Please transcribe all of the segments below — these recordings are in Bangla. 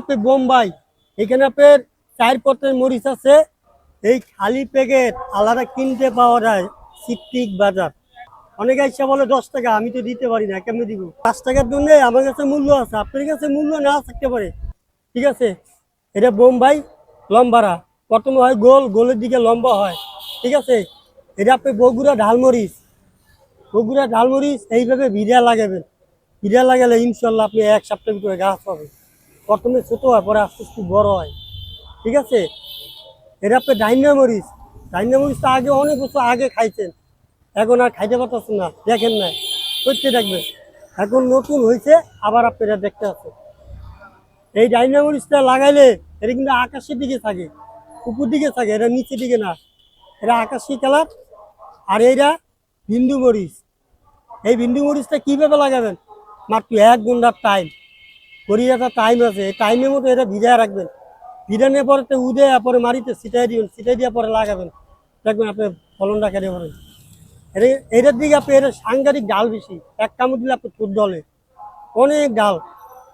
আপনি বোম্বাই। এখানে আপনার চার পত্রের মরিচ আছে। এই খালি প্যাকেট আলাদা কিনতে পাওয়া যায় সিট্টিক বাজার। অনেকে ইচ্ছা বলে, দশ টাকা, আমি তো দিতে পারি না, কেমনি দিব? পাঁচ টাকার জন্য আমার কাছে মূল্য আছে, আপনার কাছে মূল্য না থাকতে পারে। ঠিক আছে? এটা বোম্বাই লম্বারা। প্রথমে হয় গোল, গোলের দিকে লম্বা হয়। ঠিক আছে? এটা আপনি বগুড়া ঢালমরিচ বগুড়া ঢালমরিচ এইভাবে ভিড়া লাগাবেন। ভিড়া লাগালে ইনশাল্লাহ আপনি এক সপ্তাহ ভিতরে গাছ পাবেন। প্রথমে ছোট হয়, পরে আস্তে আস্তে বড় হয়। ঠিক আছে? এটা আপনি ডাইনা মরিচ। ডাইনা মরিচ তো আগে অনেক বছর আগে খাইছেন। এখন আর খাইতে পারতেছেন না। দেখেন না করতে দেখবেন। এখন নতুন হয়েছে আবার আপনারা দেখতে আছে এই ডাইনা মরিচটা লাগাইলে এটা কিন্তু আকাশের দিকে থাকে, উপর দিকে থাকে, এটা নিচের দিকে না। এটা আকাশি কালার, আর এইটা বিন্দু মরিচ। এই বিন্দু মরিচটা কীভাবে লাগাবেন? মাত্র এক ঘণ্টার টাইম করিয়ে একটা টাইম আছে। এই টাইমের মতো এটা ভিজায় রাখবেন। ভিজানোর পরে তো উদে পরে মারিতে ছিটাই দিবেন। ছিটাই দিয়ে পরে লাগাবেন। দেখবেন আপনি ফলনটা কেটে পারেন এটা এটার দিকে আপনি এটা সাংঘাতিক ডাল বেশি। এক কামড় দিলে আপনি খুব দলে অনেক ডাল।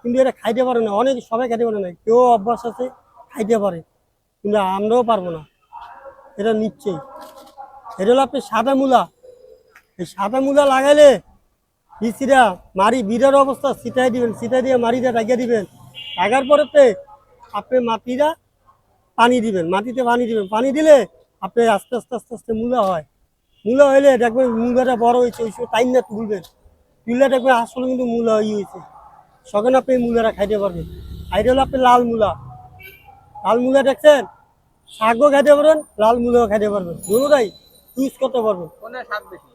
কিন্তু এটা খাইতে পারে না। অনেক সবাই খাইতে পারে না। কেউ অভ্যাস আছে, খাইতে পারে। কিন্তু আমরাও পারব না। এটা নিশ্চয়ই। এটা হলো আপনি সাদা মূলা। এই সাদা মূলা লাগাইলে বিচিরা মারি, বিরার অবস্থা ছিটাই দিবেন ছিটাই দিয়ে মারিটা রাখিয়ে দিবেন। রাখার পরেতে আপনি মাটিরা পানি দিবেন, মাটিতে পানি দিবেন। পানি দিলে আপনি আস্তে আস্তে আস্তে আস্তে মূলা হয়। মূলা হইলে দেখবেন মূলাটা বড় হয়েছে, ওই সময় টাইম না তুলবেন। তুললে দেখবেন আসলে কিন্তু মূলা ই হয়েছে। সখন আপনি মূলাটা খাইতে পারবেন। এটা হলো আপনি লাল মূলা। লাল মূলা দেখছেন? শাকও খাইতে পারবেন, লাল মূলাও খাইতে পারবেন। দুটাই ইউজ করতে পারবেন। স্বাদ বেশি?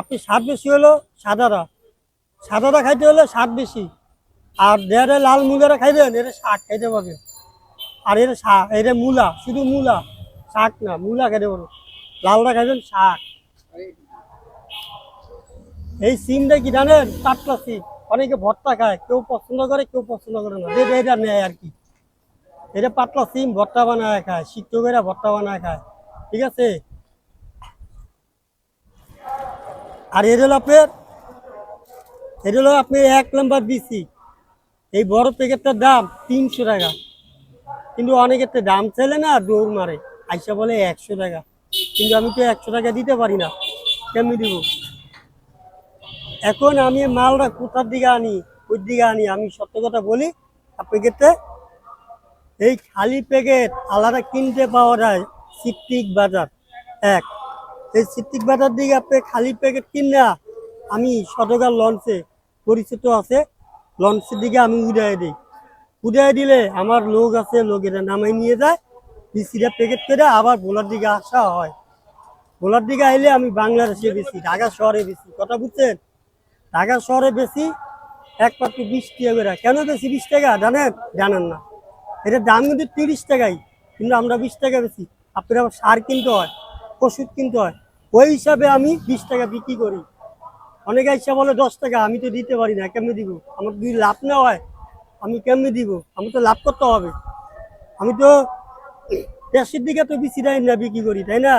আপনি স্বাদ বেশি হলো সাদাটা। সাদাটা খাইতে হলে স্বাদ বেশি। আর দেয়ারে লাল মূলাটা খাইবেন এটা শাক খাইতে পারবেন। আর এটা শাক এটা মূলা, শুধু মূলা, শাক না, মূলা খাইতে পারবেন। লালটা খাইবেন শাক। এই সিমটা কি জানেন? পাতলা সিম। অনেকে ভর্তা খায়, কেউ পছন্দ করে, কেউ পছন্দ করে না। যেটা এটা নেয় আর কি। এটা পাতলা সিম, ভর্তা বানায় খায় সিদ্ধ করে ভর্তা বানায় খায়। ঠিক আছে? আর এর হলো আপনার, এর হলো আপনি এক নাম্বার বিসি এই বড় প্যাকেটটার দাম তিনশো টাকা। কিন্তু অনেকের তো দাম চাইলে না দৌড় মারে, আইসা বলে একশো টাকা। কিন্তু আমি তো একশো টাকা দিতে পারি না, কেমনি দিব? এখন আমি মালটা কোথার দিকে আনি, ওই দিকে আনি, আমি সত্য কথা বলি, আপনাকে এই খালি প্যাকেট আলাদা কিনতে পাওয়া যায় সিপ্টিক বাজার এক। এই সিপ্টিক বাজার দিকে আপনি খালি প্যাকেট কিনা আমি সদকার লঞ্চে পরিচিত আছে। লঞ্চের দিকে আমি উড়াই দিই। উড়াই দিলে আমার লোক আছে, লোকেরা নামাই নিয়ে যায়। বিসিটা প্যাকেট করে আবার ভোলার দিকে আসা হয়। ভোলার দিকে আইলে আমি বাংলাদেশে বেশি, ঢাকা শহরে বেশি। কথা বুঝছেন? ঢাকা শহরে বেশি এক পাত্র বিশ টাকা করে। কেন বেশি বিশ টাকা? জানেন? জানেন না। এটা দাম কিন্তু তিরিশ টাকাই। কিন্তু আমরা বিশ টাকা বেশি। আপনার আবার সার কিনতে হয়। ওষুধ কিনতে হয়। ওই হিসাবে আমি বিশ টাকা বিক্রি করি। অনেকে ইচ্ছা বলে, দশ টাকা, আমি তো দিতে পারি না, কেমনি দিব? আমার যদি লাভ না হয়, আমি কেমনি দিব? আমি তো লাভ করতে হবে। আমি তো দেশের দিকে তো বেশি টাইম না বিক্রি করি, তাই না?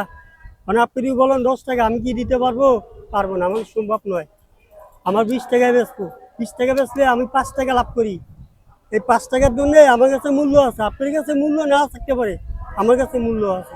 মানে আপনি যদি বলেন, দশ টাকা, আমি কি দিতে পারব? পারব না, আমার সম্ভব নয়। আমার বিশ টাকায় বেচবো। বিশ টাকা বেচলে আমি পাঁচ টাকা লাভ করি। এই পাঁচ টাকার জন্য আমার কাছে মূল্য আছে। আপনার কাছে মূল্য না থাকতে পারে, আমার কাছে মূল্য আছে।